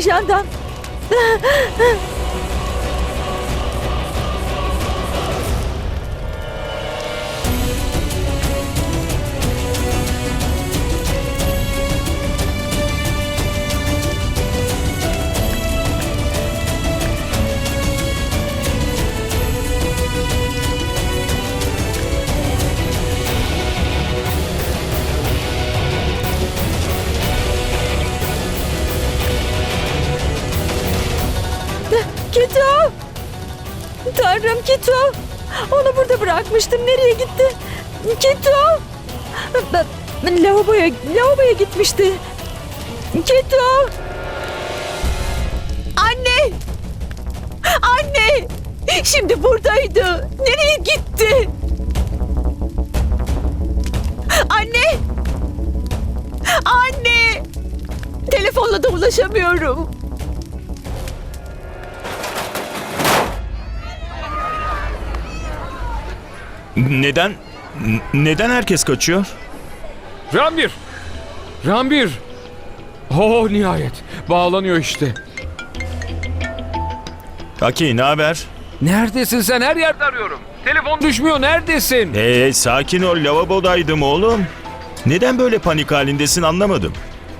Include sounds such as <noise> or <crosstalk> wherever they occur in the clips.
想到 Kito! Tanrım Kito! Onu burada bırakmıştım. Nereye gitti? Ben- Lavaboya, lavaboya gitmişti. Kito! Anne! Anne! Şimdi buradaydı. Nereye gitti? Anne! Anne! Telefonla da ulaşamıyorum. Neden? Neden herkes kaçıyor? Rambir! Rambir! Oh nihayet. Bağlanıyor işte. Aki ne haber? Neredesin sen? Her yerde arıyorum. Telefon düşmüyor. Neredesin? Ee, sakin ol lavabodaydım oğlum. Neden böyle panik halindesin anlamadım.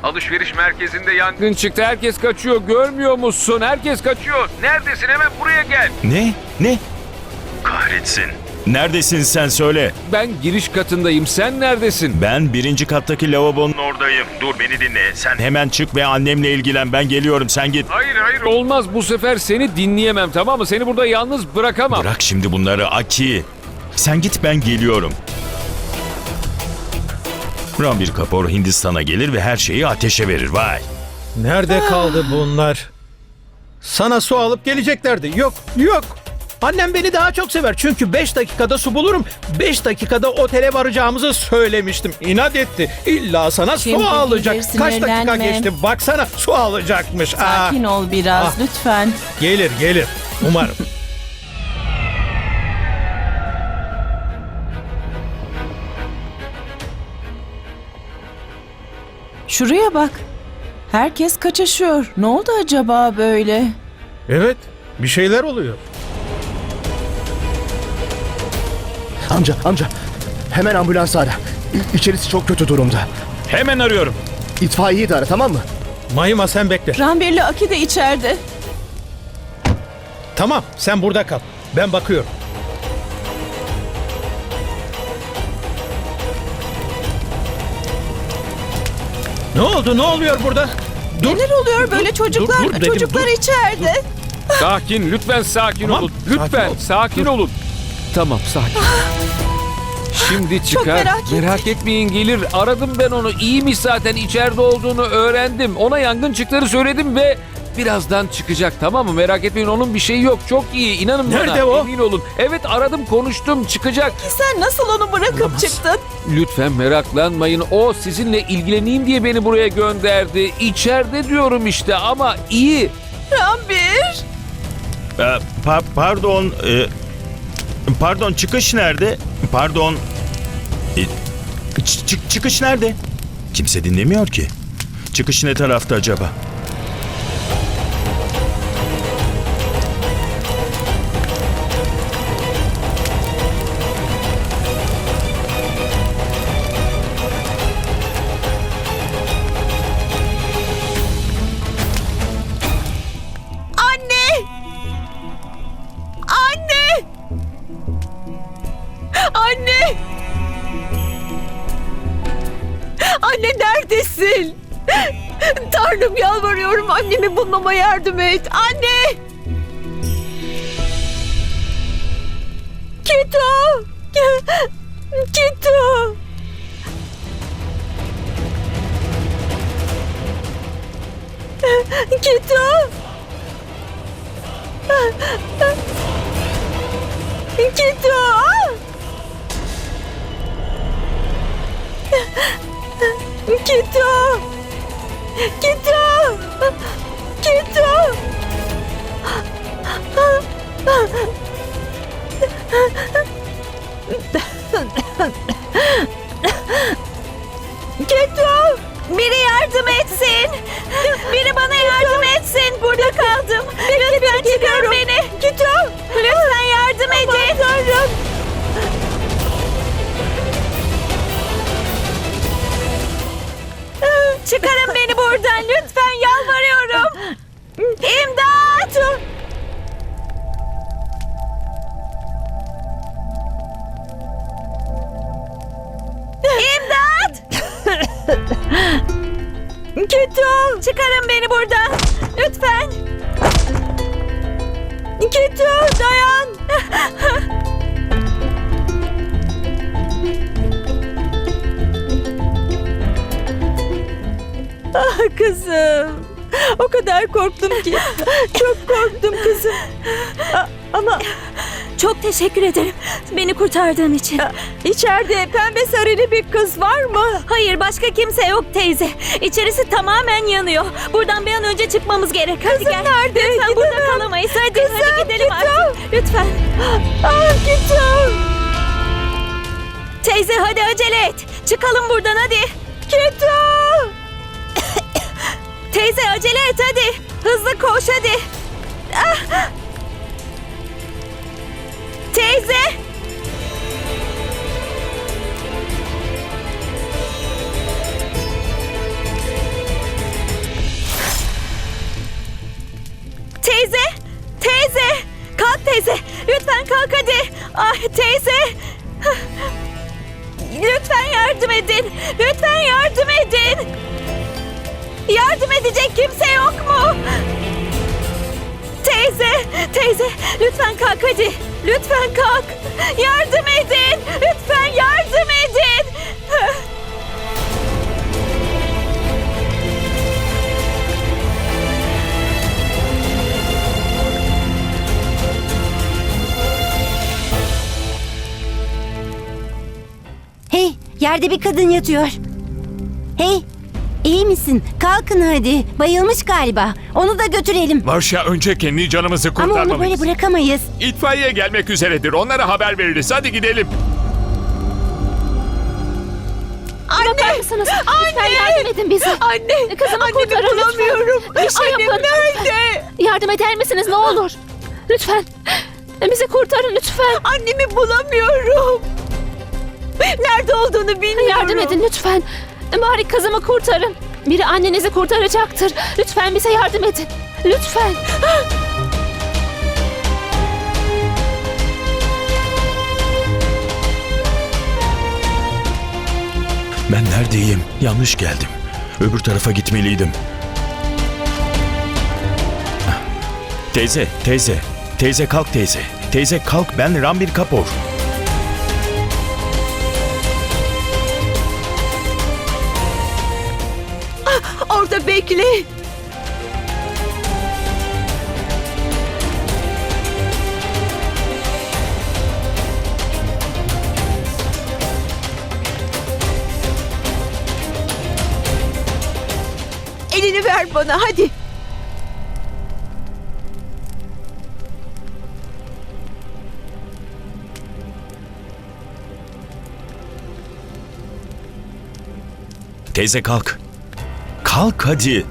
Alışveriş merkezinde yangın çıktı. Herkes kaçıyor. Görmüyor musun? Herkes kaçıyor. Neredesin? Hemen buraya gel. Ne? Ne? Kahretsin. Neredesin sen söyle. Ben giriş katındayım. Sen neredesin? Ben birinci kattaki lavabonun oradayım. Dur beni dinle. Sen hemen çık ve annemle ilgilen. Ben geliyorum sen git. Hayır hayır olmaz. Bu sefer seni dinleyemem tamam mı? Seni burada yalnız bırakamam. Bırak şimdi bunları Aki. Sen git ben geliyorum. Ranbir Kapoor Hindistan'a gelir ve her şeyi ateşe verir. Vay. Nerede kaldı bunlar? Sana su alıp geleceklerdi. Yok, yok. Annem beni daha çok sever çünkü 5 dakikada su bulurum. 5 dakikada otele varacağımızı söylemiştim. İnat etti. İlla sana Şimdi su alacak. Kaç dakika sinirlenme. geçti? Baksana su alacakmış. Aa, Sakin ol biraz Ah. lütfen. gelir, gelir. Umarım. <laughs> Şuraya bak. Herkes kaçışıyor. Ne oldu acaba böyle? evet, bir şeyler oluyor. Amca, amca. Hemen ambulans ara. İ- İçerisi çok kötü durumda. Hemen arıyorum. İtfaiyeyi de ara tamam mı? Mayma sen bekle. Rambirli Aki de içeride. Tamam, sen burada kal. Ben bakıyorum. Ne oldu? Ne oluyor burada? Dur. Neler oluyor böyle çocuklar? dur dedim, çocuklar dur. içeride. Sakin lütfen sakin Tamam, olun. Lütfen sakin ol. sakin olun. Tamam sakin. Şimdi çıkar. merak ettim. etmeyin gelir. Aradım ben onu. İyiymiş zaten içeride olduğunu öğrendim. Ona yangın çıktığını söyledim ve birazdan çıkacak tamam mı? Merak etmeyin onun bir şeyi yok. Çok iyi. İnanın bana. Nerede o? Emin olun. Evet aradım konuştum çıkacak. Sen nasıl onu bırakıp çıktın? Lütfen meraklanmayın. O sizinle ilgileneyim diye beni buraya gönderdi. İçeride diyorum işte ama iyi. Rambir. Ee, pa- pardon. e, pardon çıkış nerede? Pardon. E, çık- çıkış nerede? Kimse dinlemiyor ki. Çıkış ne tarafta acaba? Anne neredesin? Tanrım yalvarıyorum annemi bulmama yardım et. Anne! Kito! Kito! Kito! Kito! Kito! Kito! Kito! Kito! Biri yardım etsin! Biri bana yardım etsin! Burada kaldım. Lütfen çıkar beni. Kötü! Çıkarın beni buradan. Lütfen. Kötü dayan. <laughs> ah kızım. O kadar korktum ki. Çok korktum kızım. A- ama çok teşekkür ederim. Beni kurtardığın için. İçeride pembe sarılı bir kız var mı? Hayır başka kimse yok teyze. İçerisi tamamen yanıyor. Buradan bir an önce çıkmamız gerek. Hadi gel. nerede? Lütfen burada kalamayız. Hadi, hadi gidelim artık. Lütfen. Ah gittim. Teyze hadi acele et. Çıkalım buradan hadi. Kötü. Teyze acele et hadi. Hızlı koş hadi. Ah. Yardım edin. Lütfen yardım edin. Yardım edecek kimse yok mu? Teyze, teyze lütfen kalk hadi. Lütfen kalk. Yardım edin. Lütfen yardım edin. Yerde bir kadın yatıyor. Hey, iyi misin? Kalkın hadi. Bayılmış galiba. Onu da götürelim. Varşa önce kendi canımızı Ama onu böyle bırakamayız. İtfaiye gelmek üzeredir. Onlara haber veririz. Hadi gidelim. Anne. mısınız? Anne. Lütfen yardım edin bize. Anne. Kızımı Annemi kurtarın lütfen. bulamıyorum. Bir şey Annem yapın. nerede? Yardım eder misiniz ne olur? Lütfen. Bizi kurtarın lütfen. Annemi bulamıyorum. <laughs> Nerede olduğunu bilmiyorum. Yardım edin lütfen. Bari kızımı kurtarın. Biri annenizi kurtaracaktır. Lütfen bize yardım edin. Lütfen. Ben neredeyim? Yanlış geldim. Öbür tarafa gitmeliydim. Teyze, teyze. Teyze kalk teyze. Teyze kalk ben Rambir Kapor. Orada bekle. Elini ver bana hadi. Teyze kalk. Kalk hadi.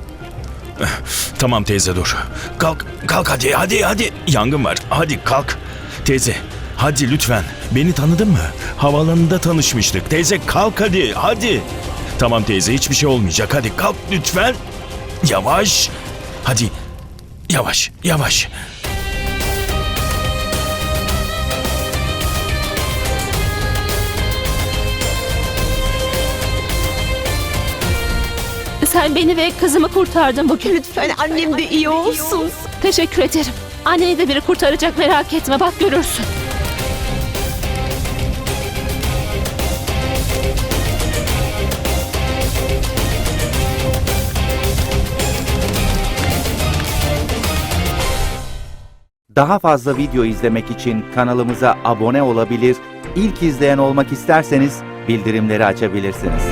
Tamam teyze dur. Kalk, kalk hadi, hadi, hadi. Yangın var. Hadi kalk. Teyze, hadi lütfen. Beni tanıdın mı? Havaalanında tanışmıştık. Teyze kalk hadi, hadi. Tamam teyze, hiçbir şey olmayacak. Hadi kalk lütfen. Yavaş. Hadi. Yavaş, yavaş. Sen beni ve kızımı kurtardın bugün. Lütfen annem de iyi olsun. Teşekkür ederim. Anneni de biri kurtaracak merak etme bak görürsün. Daha fazla video izlemek için kanalımıza abone olabilir, ilk izleyen olmak isterseniz bildirimleri açabilirsiniz.